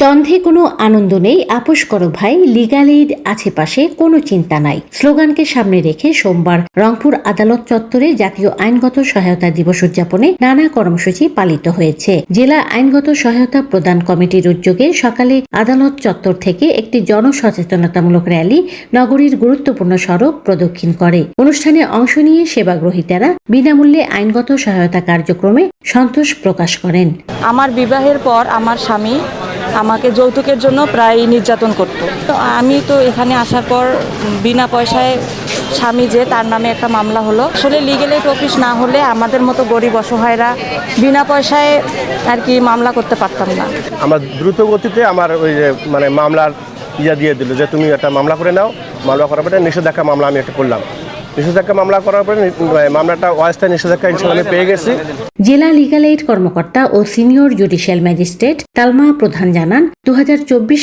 দ্বন্দ্বে কোনো আনন্দ নেই। আপোষ করো ভাই লিগাল এইড আছে পাশে, কোনো চিন্তা নাই। স্লোগানকে সামনে রেখে সোমবার রংপুর আদালত চত্বরে জাতীয় আইনগত সহায়তা দিবস উদযাপনে নানা কর্মসূচি পালিত হয়েছে। জেলা আইনগত সহায়তা প্রদান কমিটির উদ্যোগে সকালে আদালত চত্বর থেকে একটি জনসচেতনতামূলক র্যালি নগরীর গুরুত্বপূর্ণ সড়ক প্রদক্ষিণ করে। অনুষ্ঠানে অংশ নিয়ে সেবাগ্রহীতারা বিনামূল্যে আইনগত সহায়তা কার্যক্রমে সন্তোষ প্রকাশ করেন। আমার বিবাহের পর আমার স্বামী আমাকে যৌতুকের জন্য প্রায় নির্যাতন করত। তো আমি তো এখানে আসার পর বিনা পয়সায় স্বামী যে, তার নামে একটা মামলা হলো। আসলে লিগেল এইড অফিস না হলে আমাদের মতো গরিব অসহায়রা বিনা পয়সায় আর কি মামলা করতে পারতাম না। আমার দ্রুত গতিতে আমার ওই যে মানে মামলার ইয়া দিয়ে দিল যে, তুমি একটা মামলা করে নাও, মামলা করার পরে নিষেধাজ্ঞা মামলা আমি একটা করলাম। নিষেধাজ্ঞা মামলা করার পরে মামলাটা অস্থায়ী নিষেধাজ্ঞা ইনশাল্লাহ পেয়ে গেছি। জেলা লিগাল এইড কর্মকর্তা ও senior judicial magistrate Talma Pradhan জানান দু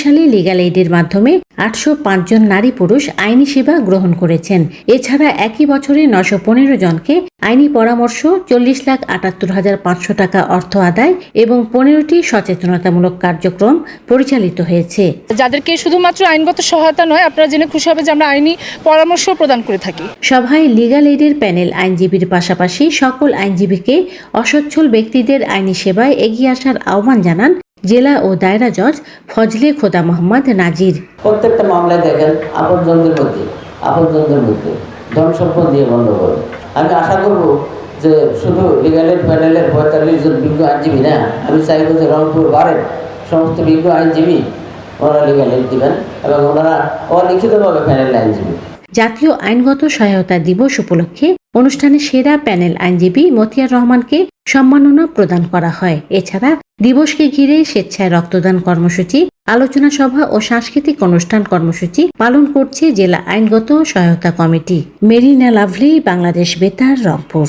সালে লিগাল এইডের মাধ্যমে আটশো জন নারী পুরুষ আইনি সেবা গ্রহণ করেছেন। এছাড়া একই বছরে নশো পনেরো জনকে আইনি পরামর্শ চল্লিশ লাখ আটাত্তর হাজার পাঁচশো টাকা অর্থ আদায় এবং পনেরোটি সচেতনতামূলক কার্যক্রম পরিচালিত হয়েছে। যাদেরকে শুধুমাত্র আইনগত সহায়তা নয় আপনারা জেনে খুশি হবে যে আমরা আইনি পরামর্শ প্রদান করে থাকি। সভায় লিগাল এইডের প্যানেল আইনজীবীর পাশাপাশি সকল আইনজীবীকে অসচ্ছল ব্যক্তিদের আইনি সেবায় এগিয়ে আসার আহ্বান জানান জেলা ও দায়রা জজ ফজলে খোদা মোহাম্মদ নাজির। প্রত্যেকটা মামলায় দেখেন আপনজনদের মধ্যে আপনজনদের মধ্যে ধন সম্পদ দিয়ে বন্ধ করে আমি আশা করব যে শুধু লিগালের প্যানেলের পঁয়তাল্লিশ জন বিজ্ঞ আইনজীবী না, আমি চাইব যে রংপুর বারের সমস্ত বিজ্ঞ আইনজীবী ওনারা লিগাল এইড দিবেন এবং ওনারা অলিখিতভাবে প্যানেল আইনজীবী। জাতীয় আইনগত সহায়তা দিবস উপলক্ষে অনুষ্ঠানে সেরা প্যানেল আইনজীবী মতিয়ার রহমানকে সম্মাননা প্রদান করা হয়। এছাড়া দিবসকে ঘিরে স্বেচ্ছায় রক্তদান কর্মসূচি, আলোচনা সভা ও সাংস্কৃতিক অনুষ্ঠান কর্মসূচি পালন করছে জেলা আইনগত সহায়তা কমিটি। মেরিনা লাভলি, বাংলাদেশ বেতার, রংপুর।